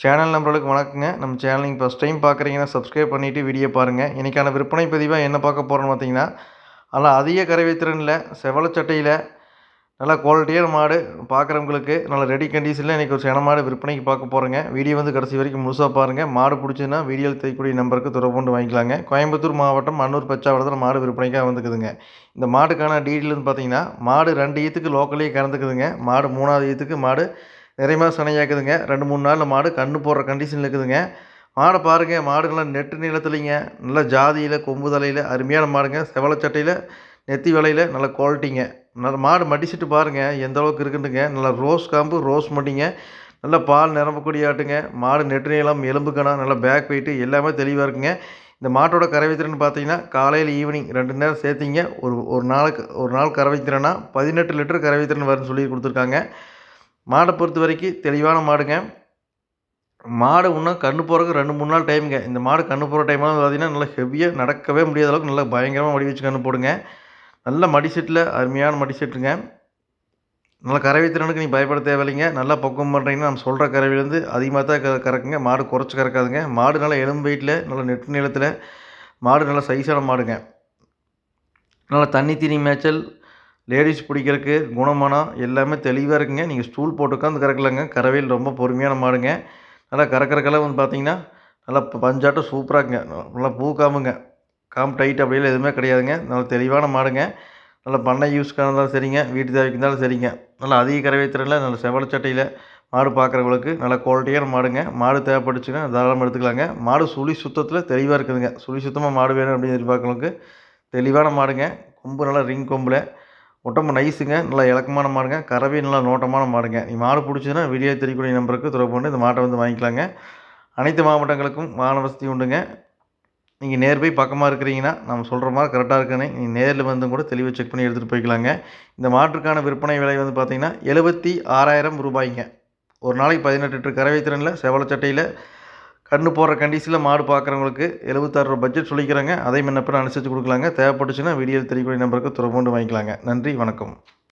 Channel நம்பர்களுக்கு வணக்கங்க. நம்ம channel நீங்கள் ஃபஸ்ட் டைம் பார்க்குறீங்கன்னா சப்ஸ்கிரைப் பண்ணிவிட்டு வீடியோ பாருங்கள் இன்றைக்கான விற்பனை பதிவாக என்ன பார்க்க போகிறோன்னு பார்த்தீங்கன்னா நல்லா அதிக கறவை திறனில் செவலச்சட்டையில் நல்லா குவாலிட்டியான மாடு பார்க்குறவங்களுக்கு நல்ல ரெடி கண்டிஷனில் இன்றைக்கி ஒரு சென மாடு விற்பனைக்கு பார்க்க போகிறேங்க வீடியோ வந்து கடைசி வரைக்கும் முழுசாக பாருங்கள் மாடு பிடிச்சதுன்னா வீடியோவில் தைக்கக்கூடிய நம்பருக்கு தொடர்பு கொண்டு வாங்கிக்கலாங்க. கோயம்புத்தூர் மாவட்டம் அன்னூர் பச்சாவரத்தில் மாடு விற்பனைக்காக வந்துக்குதுங்க இந்த மாடுக்கான டீட்டெயில் வந்து பார்த்திங்கன்னா மாடு ரெண்டு ஈத்துக்கு லோக்கலே கறந்துக்குதுங்க. மாடு மூணாவது ஈத்துக்கு மாடு நிறைய மாதம் சனையாக்குதுங்க ரெண்டு மூணு நாளில் மாடு கன்று போடுற கண்டிஷனில் இருக்குதுங்க. மாடை பாருங்கள் மாடுகள்லாம் நெட்டு நீளத்துலிங்க. நல்லா ஜாதியில் கொம்பு தலையில் அருமையான மாடுங்க. செவலச்சட்டையில் நெத்தி வலையில் நல்ல குவாலிட்டிங்க நல்ல மாடு மடிச்சிட்டு பாருங்கள் எந்த அளவுக்கு இருக்குதுங்க நல்லா ரோஸ் காம்பு ரோஸ் மடிங்க நல்லா பால் நிரம்பக்கூடிய ஆட்டுங்க. மாடு நெட்டு நீளம் எலும்பு கணம் நல்லா பேக் வெயிட்டு எல்லாமே தெளிவாக இருக்குங்க. இந்த மாட்டோட கறவைத்திறன் பார்த்தீங்கன்னா காலையில் ஈவினிங் ரெண்டு நேரம் சேர்த்திங்க. ஒரு ஒரு நாளுக்கு ஒரு நாள் கறவைத்திறனா பதினெட்டு லிட்டர் கறவைத்திறன் வரும்னு சொல்லி கொடுத்துருக்காங்க. மாடை பொறுத்த வரைக்கும் தெளிவான மாடுங்க. மாடு இன்னும் கன்று போகிறதுக்கு ரெண்டு மூணு நாள் டைமுங்க இந்த மாடு கன்று போகிற டைம்லாம் பார்த்திங்கன்னா நல்லா ஹெவியாக நடக்கவே முடியாத அளவுக்கு நல்லா பயங்கரமாக மடி வச்சு கன்று போடுங்க. நல்ல மடி செட்டில் அருமையான மடி செட்டுங்க நல்லா கறவை திறனுக்கு நீங்கள் பயப்பட தேவையில்லைங்க. நல்லா பக்குவம் பண்ணுறீங்கன்னா நம்ம சொல்கிற கறவையிலேருந்து அதிகமாக தான் க கறக்குங்க. மாடு குறைச்சி கறக்காதுங்க. மாடு நல்லா எலும்பு வெயிட்டில் நல்லா நெட்டு நிலத்தில் மாடு நல்லா சைஸான மாடுங்க. நல்லா தண்ணி தீனி மேய்ச்சல் லேடிஸ் பிடிக்கிறதுக்கு குணமனம் எல்லாமே தெளிவாக இருக்குங்க. நீங்கள் ஸ்டூல் போட்டு உட்காந்து கறக்கலாங்க. கறவையில் ரொம்ப பொறுமையான மாடுங்க. நல்லா கறக்கறக்கெல்லாம் வந்து பார்த்தீங்கன்னா நல்லா பஞ்சாட்டம் சூப்பராக இருக்குங்க. நல்லா பூ காமுங்க. காம்பு டைட் அப்படியெல்லாம் எதுவுமே கிடையாதுங்க. நல்லா தெளிவான மாடுங்க. நல்லா பண்ணை யூஸ்க்காக இருந்தாலும் சரிங்க. வீட்டு தேவைக்கு இருந்தாலும் சரிங்க. நல்லா அதிக கறவை திறனில் நல்ல செவல சட்டையில் மாடு பார்க்குறவங்களுக்கு நல்ல குவாலிட்டியான மாடுங்க. மாடு தேவைப்பட்டுச்சுன்னா தாராளமாக எடுத்துக்கலாங்க. மாடு சுழி சுத்தத்தில் தெளிவாக இருக்குதுங்க. சுழி சுத்தமாக மாடு வேணும் அப்படின்னு எதிர்பார்க்கறவங்களுக்கு தெளிவான மாடுங்க. கொம்பு நல்லா ரிங் கொம்பில். உடம்பு நைஸுங்க நல்லா இலக்கமான மாடுங்க. கறவை நல்லா நோட்டமான மாடுங்க. நீ மாடு பிடிச்சதுன்னா வீடியோ தெரியக்கூடிய நம்பருக்கு தொடர்பு கொண்டு இந்த மாட்டை வந்து வாங்கிக்கலாங்க. அனைத்து மாவட்டங்களுக்கும் வாகன வசதி உண்டுங்க. நீங்கள் நேர் போய் பக்கமாக இருக்கிறீங்கன்னா நம்ம சொல்கிற மாதிரி கரெக்டாக இருக்குன்னு நீங்கள் நேரில் வந்து கூட தெளிவாக செக் பண்ணி எடுத்துகிட்டு போய்க்கலாங்க. இந்த மாட்டுக்கான விற்பனை விலை வந்து பார்த்திங்கன்னா எழுபத்தி ஆறாயிரம் ரூபாய்ங்க. ஒரு நாளைக்கு பதினெட்டு லிட்டர் கறவை திறனில் செவலச்சட்டையில் கன்று போடுற கண்டிஷனில் மாடு பார்க்குறவங்களுக்கு எழுபத்தாறு பட்ஜெட் சொல்லிக்கிறாங்க. அதையும் முன்னப்பிற அனுசரித்து கொடுக்கலாங்க. தேவைப்பட்டுச்சுன்னா வீடியோ தெரியக்கூடிய நம்பருக்கு தொடர்பு கொண்டு வாங்கிக்கலாங்க. நன்றி வணக்கம்.